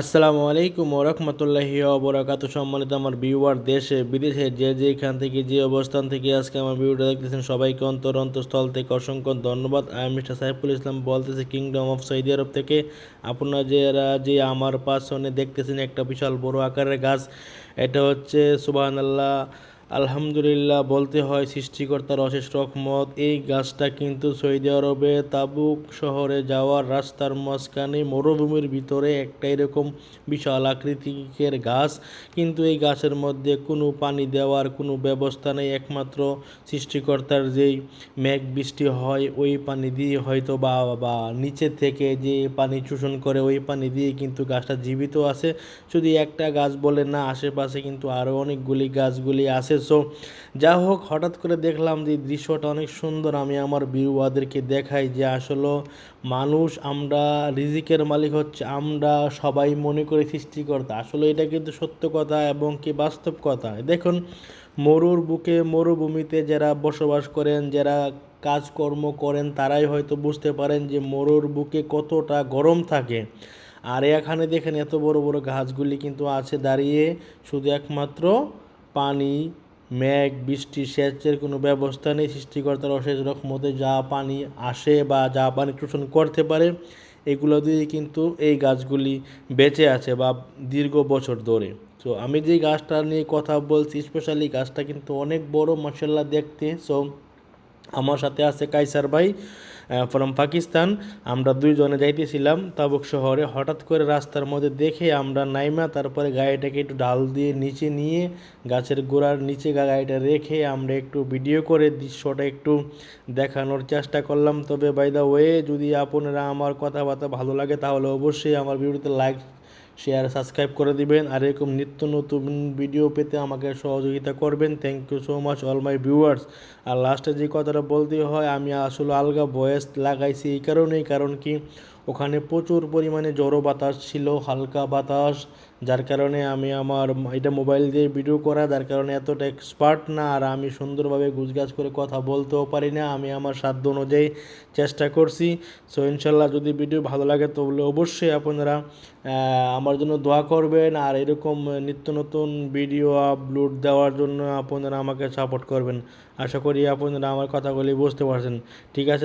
আসসালামু আলাইকুম ওরহমতুল্লাহি অবরাকাত সম্মানিত আমার ভিউয়ার দেশে, বিদেশে, যে যেখান থেকে, যে অবস্থান থেকে আজকে আমার ভিডিওটা দেখতেছেন, সবাইকে অন্তর, অন্তঃস্থল থেকে অসংখ্য ধন্যবাদ। আমি মিস্টার সাইফুল ইসলাম বলতেছি কিংডম অফ সৌদি আরব থেকে। আপনার যারা যে আমার পাশনে দেখতেছেন একটা বিশাল বড় আকারের গাছ, এটা হচ্ছে সুবাহ আল্লাহ আলহামদুলিল্লাহ বলতে হয় সৃষ্টিকর্তার অশেষ রহমত। এই গাছটা কিন্তু সৌদি আরবে তাবুক শহরে যাওয়ার রাস্তার মাঝখানে মরুভূমির ভিতরে একটা এরকম বিশাল আকৃতিকের গাছ। কিন্তু এই গাছের মধ্যে কোনো পানি দেওয়ার কোনো ব্যবস্থা নেই। একমাত্র সৃষ্টিকর্তার যেই মেঘ বৃষ্টি হয়, ওই পানি দিয়ে হয়তো বা বা নিচে থেকে যে পানি শোষণ করে, ওই পানি দিয়ে কিন্তু গাছটা জীবিত আছে। শুধু একটা গাছ বলে না, আশেপাশে কিন্তু আরও অনেকগুলি গাছগুলি আছে। সো যা হোক, হঠাৎ করে দেখলাম যে দৃশ্যটা অনেক সুন্দর। আমি আমার বিরুয়াদেরকে দেখাই যে আসলে মানুষ আমরা রিজিকের মালিক হচ্ছে, আমরা সবাই মনে করে সৃষ্টিকর্তা। আসলে এটা কিন্তু সত্য কথা এবং কি বাস্তব কথা। দেখুন, মরুর বুকে মরুভূমিতে যারা বসবাস করেন, যারা কাজকর্ম করেন, তারাই হয়তো বুঝতে পারেন যে মরুর বুকে কতটা গরম থাকে। আর এখানে দেখেন, এত বড় বড় গাছগুলি কিন্তু আছে দাঁড়িয়ে শুধু একমাত্র পানি মেঘ, বৃষ্টি, সেচের কোনো ব্যবস্থা নেই। সৃষ্টিকর্তার অশেষ রকমতে যা পানি আসে বা যা পানি শোষণ করতে পারে, এগুলো দিয়েই কিন্তু এই গাছগুলি বেঁচে আছে বা দীর্ঘ বছর ধরে। তো আমি যেই গাছটা নিয়ে কথা বলছি স্পেশালি গাছটা কিন্তু অনেক বড় মার্শাল্লাহ দেখতে। সো আমার সাথে আছে কাইসার ভাই ফ্রম পাকিস্তান। আমরা দুইজনে যাইতেছিলাম তাবুক শহরে। হঠাৎ করে রাস্তার মধ্যে দেখে আমরা নাইমা, তারপরে গাড়িটাকে একটু ডাল দিয়ে নিচে নিয়ে গাছের গোড়ার নিচে গাড়িটা রেখে আমরা একটু ভিডিও করে দৃশ্যটা একটু দেখানোর চেষ্টা করলাম। তবে বাই ওয়ে যদি আপনারা আমার কথাবার্তা ভালো লাগে, তাহলে অবশ্যই আমার ভিডিওতে লাইক শেয়ার সাবস্ক্রাইব করে দিবেন। আর এরকম নিত্য নতুন ভিডিও পেতে আমাকে সহযোগিতা করবেন। Thank you so much all my viewers আর লাস্টে যে কথাটা বলতে হয়, আমি আসলে আলগা ভয়েস লাগাইছি এই কারণেই। কারণ কি? ওখানে প্রচুর পরিমাণে জড়ো বাতাস ছিল, হালকা বাতাস, যার কারণে আমি আমার এটা মোবাইল দিয়ে ভিডিও করা, যার কারণে এতটা এক্সপার্ট না, আর আমি সুন্দরভাবে গুছগাছ করে কথা বলতেও পারি না। আমি আমার সাধ্য অনুযায়ী চেষ্টা করছি। সো ইনশাল্লাহ যদি ভিডিও ভালো লাগে তাহলে অবশ্যই আপনারা আমার জন্য দোয়া করবেন। আর এরকম নিত্য নতুন ভিডিও আপলোড দেওয়ার জন্য আপনারা আমাকে সাপোর্ট করবেন। আশা করি আপনারা আমার কথাগুলি বুঝতে পারছেন। ঠিক আছে?